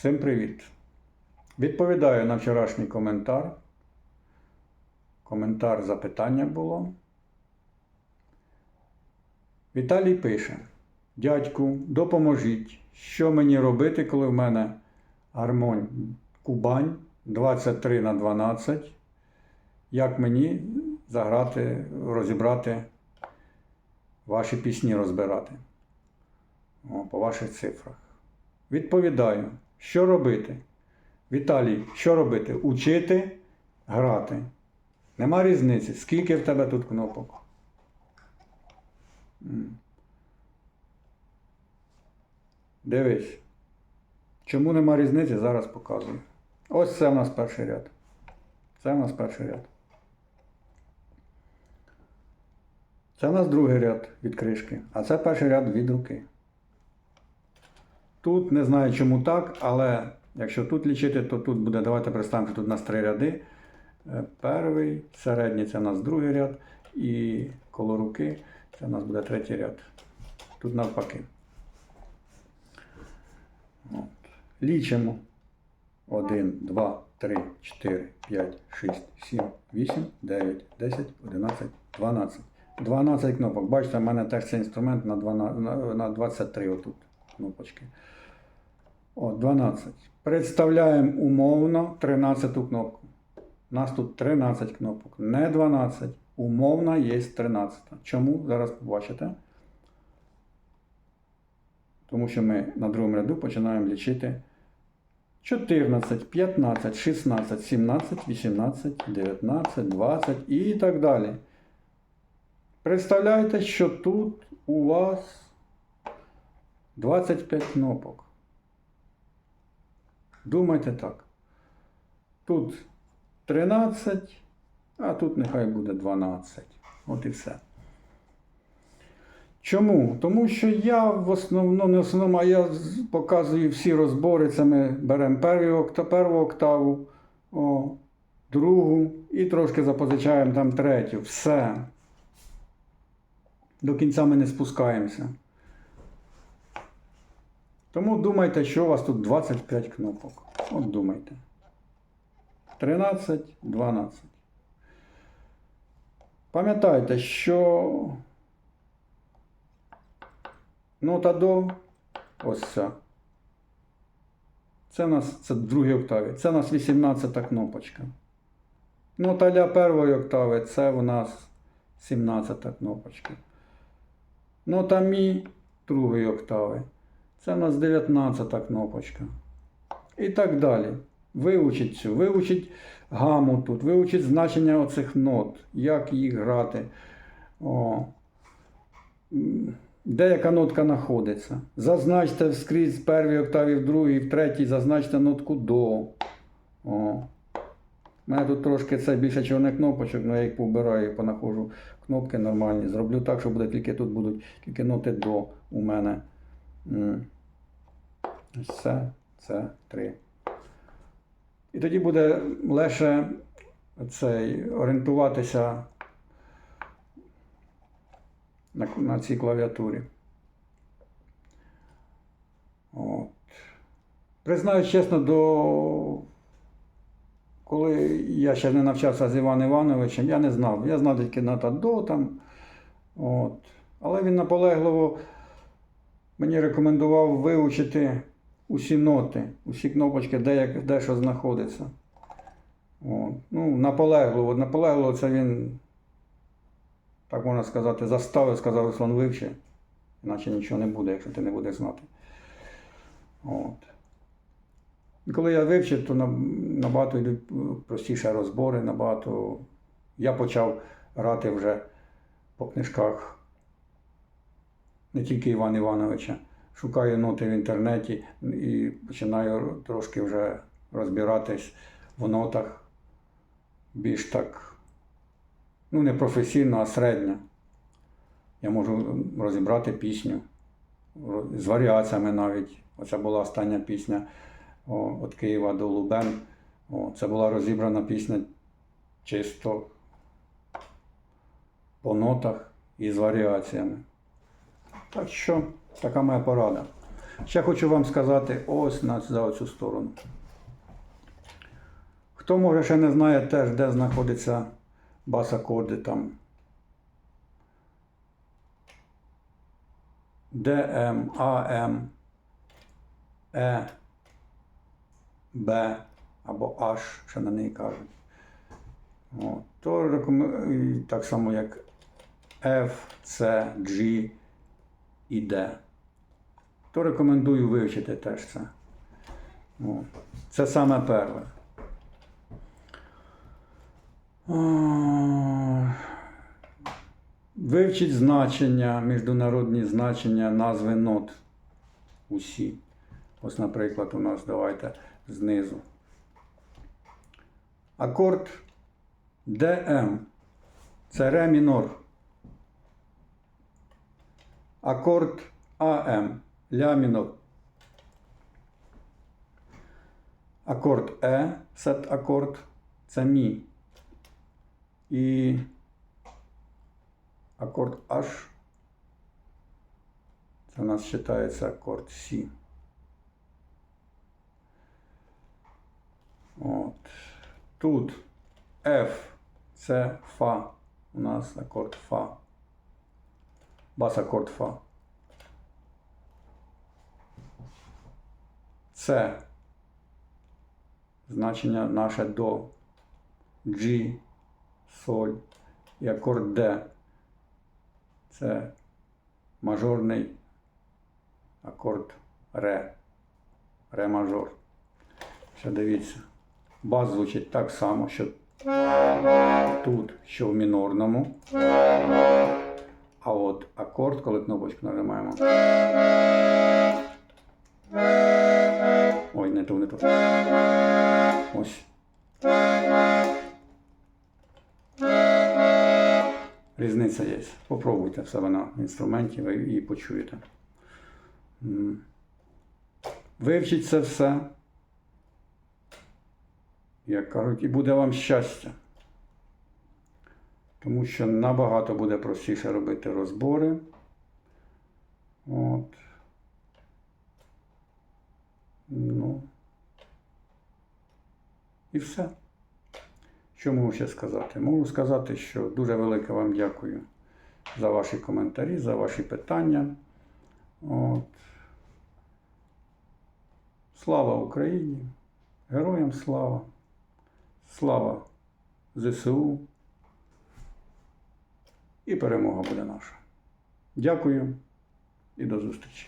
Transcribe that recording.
Всім привіт! Відповідаю на вчорашній коментар. Коментар запитання було. Віталій пише: Дядьку, допоможіть, що мені робити, коли в мене гармонь Кубань 23 на 12. Як мені заграти, розібрати ваші пісні розбирати О, по ваших цифрах? Відповідаю, що робити? Віталій, що робити? Учити, грати. Нема різниці, скільки в тебе тут кнопок. Дивись. Чому нема різниці, зараз показую. Ось це в нас перший ряд. Це в нас перший ряд. Це в нас другий ряд від кришки, а це перший ряд від руки. Тут не знаю чому так, але якщо тут лічити, то тут буде, давайте представимо, тут у нас три ряди. Е, Перший, середній це у нас другий ряд, і коло руки це у нас буде третій ряд. Тут навпаки. От. Лічимо. 1, 2, 3, 4, 5, 6, 7, 8, 9, 10, 11, 12. 12 кнопок. Бачите, в мене теж цей інструмент на, 12, на, на 23 отут кнопочки. О, 12. Представляємо умовно 13 кнопку. У нас тут 13 кнопок, не 12. Умовно є 13. Чому? Зараз побачите. Тому що ми на другому ряду починаємо лічити 14, 15, 16, 17, 18, 19, 20 і так далі. Представляєте, що тут у вас 25 кнопок. Думайте так. Тут 13, а тут нехай буде 12. От і все. Чому? Тому що я в основному, не основному, а я показую всі розбори. Це ми беремо перву октаву, о, другу і трошки запозичаємо там третю. Все. До кінця ми не спускаємося. Тому думайте, що у вас тут 25 кнопок. От думайте. 13, 12. Пам'ятайте, що нота до ось ця. Це у нас це другій октаві. Це у нас 18 кнопочка. Нота ля першої октави це у нас 17 кнопочка. Нота мі другої октави. Це у нас 19 кнопочка. І так далі. Вивчіть цю, вивчіть гаму тут, вивчіть значення оцих нот, як їх грати. О. Де яка нотка знаходиться. Зазначте скрізь в першій октаві, в другій, в третій, зазначте нотку до. О. У мене тут трошки це більше чорних кнопочок, але я їх побираю, і понаходжу кнопки нормальні. Зроблю так, що буде тільки тут будуть тільки ноти до у мене. Ось це, це три. І тоді буде легше цей, орієнтуватися на, на цій клавіатурі. От. Признаюсь чесно, до коли я ще не навчався з Іваном Івановичем, я не знав. Я знав тільки нота до там. От. Але він наполегливо мені рекомендував вивчити усі ноти, усі кнопочки, де, як, де що знаходиться. От. Ну, наполегливо. Наполегливо це він, так можна сказати, заставив, сказав Руслан вивчи, іначе нічого не буде, якщо ти не будеш знати. От. І коли я вивчив, то набагато йдуть простіше розбори, набагато. Я почав грати вже по книжках не тільки Івана Івановича. Шукаю ноти в інтернеті і починаю трошки вже розбиратись в нотах більш так, ну не професійно, а середньо. Я можу розібрати пісню з варіаціями навіть. Оце була остання пісня від Києва до Лубен. Це була розібрана пісня чисто по нотах і з варіаціями. Так що така моя порада. Ще хочу вам сказати ось на, за цю сторону. Хто може ще не знає теж, де знаходиться бас-акорди там. ДМ, АМ, Е, Б або H, що на неї кажуть. От. То так само як F, C, G і D. То рекомендую вивчити теж це. Це саме перше. А, Вивчіть значення, міжнародні значення назви нот. Усі. Ось, наприклад, у нас давайте знизу. Акорд ДМ. Це ре мінор. Акорд АМ. Ля мінор. Акорд Е, сет акорд, це мі. І акорд H. Це у нас вважається акорд С. От. Тут F це Фа. У нас акорд Фа. Бас акорд Фа. Це значення наше до G, соль і акорд D. Це мажорний акорд Ре. Ре мажор. Ще дивіться. Бас звучить так само, що тут, що в мінорному. А от акорд, коли кнопочку нажимаємо. Ой, не то, не то. Ось. Різниця є. Попробуйте в себе на інструменті, ви її почуєте. Вивчіть це все. Як кажуть, і буде вам щастя. Тому що набагато буде простіше робити розбори. От. Ну. І все. Що можу ще сказати? Можу сказати, що дуже велике вам дякую за ваші коментарі, за ваші питання. От. Слава Україні! Героям слава! Слава ЗСУ! І перемога буде наша. Дякую і до зустрічі!